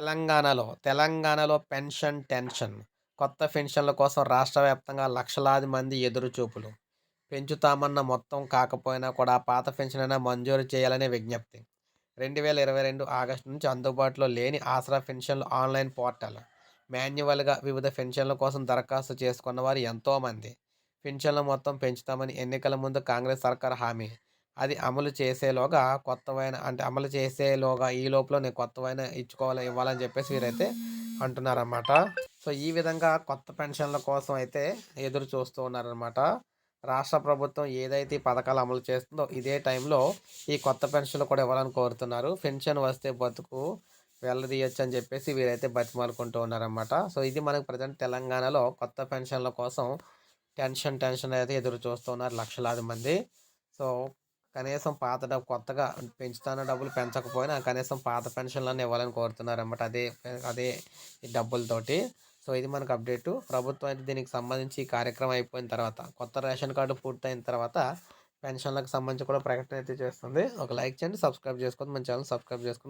తెలంగాణలో తెలంగాణలో pension tension. కొత్త పెన్షన్ల కోసం రాష్ట్ర వ్యాప్తంగా లక్షలాది మంది ఎదురుచూపులు పెంచుతామన్న మొత్తం కాకపోయినా కూడా పాత పెన్షన్ అయినా మంజూరు చేయాలనే విజ్ఞప్తి. రెండు వేల ఇరవై రెండు ఆగస్టు నుంచి అందుబాటులో లేని ఆసరా పెన్షన్లు ఆన్లైన్ పోర్టల్. మాన్యువల్గా వివిధ పెన్షన్ల కోసం దరఖాస్తు చేసుకున్న వారు ఎంతోమంది. పెన్షన్ల మొత్తం పెంచుతామని ఎన్నికల ముందు కాంగ్రెస్ సర్కార్ హామీ. అది అమలు చేసేలోగా కొత్తవైన అంటే అమలు చేసేలోగా ఈ లోపల నేను కొత్తవైన ఇచ్చుకోవాలి ఇవ్వాలని చెప్పేసి వీరైతే అంటున్నారన్నమాట. సో ఈ విధంగా కొత్త పెన్షన్ల కోసం అయితే ఎదురు చూస్తూ ఉన్నారనమాట రాష్ట్ర ప్రభుత్వం ఏదైతే ఈ పథకాలు అమలు చేస్తుందో ఇదే టైంలో ఈ కొత్త పెన్షన్లు కూడా ఇవ్వాలని కోరుతున్నారు. పెన్షన్ వస్తే బతుకు వెళ్ళదీయచ్చు అని చెప్పేసి వీరైతే బతిమాలుకుంటూ ఉన్నారన్నమాట. సో ఇది మనకు ప్రజెంట్ తెలంగాణలో కొత్త పెన్షన్ల కోసం టెన్షన్ టెన్షన్ అయితే ఎదురు చూస్తున్నారు లక్షలాది మంది. సో కనీసం పాత డబ్బు కొత్తగా పెంచుతాన డబ్బులు పెంచకపోయినా కనీసం పాత పెన్షన్లను ఇవ్వాలని కోరుతున్నారు అన్నమాట అదే అదే డబ్బులతోటి. సో ఇది మనకు అప్డేటు. ప్రభుత్వం అయితే దీనికి సంబంధించి కార్యక్రమం అయిపోయిన తర్వాత కొత్త రేషన్ కార్డు పూర్తయిన తర్వాత పెన్షన్లకు సంబంధించి కూడా ప్రకటన అయితే చేస్తుంది. ఒక లైక్ చేయండి సబ్స్క్రైబ్ చేసుకోండి మన ఛానల్ సబ్స్క్రైబ్ చేసుకుని